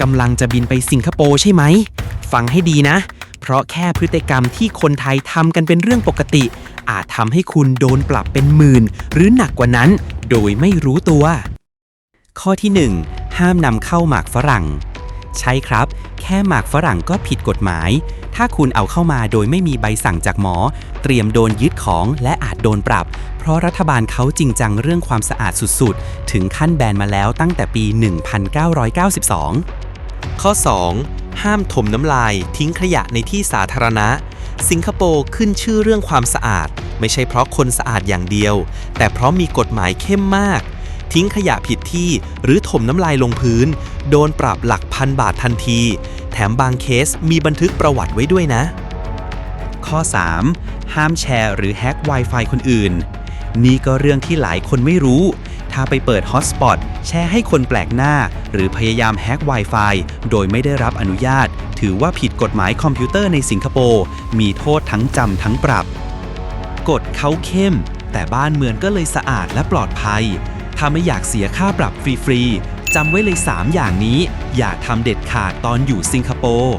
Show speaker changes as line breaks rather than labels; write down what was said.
กำลังจะบินไปสิงคโปร์ใช่ไหม ฟังให้ดีนะ เพราะแค่พฤติกรรมที่คนไทยทำกันเป็นเรื่องปกติ อาจทำให้คุณโดนปรับเป็นหมื่น หรือหนักกว่านั้น โดยไม่รู้ตัว ข้อที่ 1 ห้ามนำเข้าหมากฝรั่ง ใช่ครับ แค่หมากฝรั่งก็ผิดกฎหมาย ถ้าคุณเอาเข้ามาโดยไม่มีใบสั่งจากหมอ เตรียมโดนยึดของและอาจโดนปรับ เพราะรัฐบาลเขาจริงจังเรื่องความสะอาดสุดๆ ถึงขั้นแบนมาแล้วตั้งแต่ปี 1992 ข้อ 2 ห้ามถมน้ำลายทิ้งขยะในที่สาธารณะ สิงคโปร์ขึ้นชื่อเรื่องความสะอาด ไม่ใช่เพราะคนสะอาดอย่างเดียว แต่เพราะมีกฎหมายเข้มมาก ทิ้งขยะผิดที่หรือถมน้ำลายลงพื้น โดนปรับหลักพันบาททันที แถมบางเคสมีบันทึกประวัติไว้ด้วยนะ ข้อ 3. ห้ามแชร์หรือแฮ็ก Wi-Fi คนอื่น นี่ก็เรื่องที่หลายคนไม่รู้ ถ้าไปเปิดฮอตสปอตแชร์ให้คนแปลกหน้า หรือพยายามแฮ็ก Wi-Fi โดยไม่ได้รับอนุญาต ถือว่าผิดกฎหมายคอมพิวเตอร์ในสิงคโปร์ มีโทษทั้งจำทั้งปรับ กฎเขาเข้ม แต่บ้านเมืองก็เลยสะอาดและปลอดภัย ถ้าไม่อยากเสียค่าปรับฟรีๆจำไว้เลย 3 อย่างนี้ อย่าทำเด็ดขาดตอนอยู่สิงคโปร์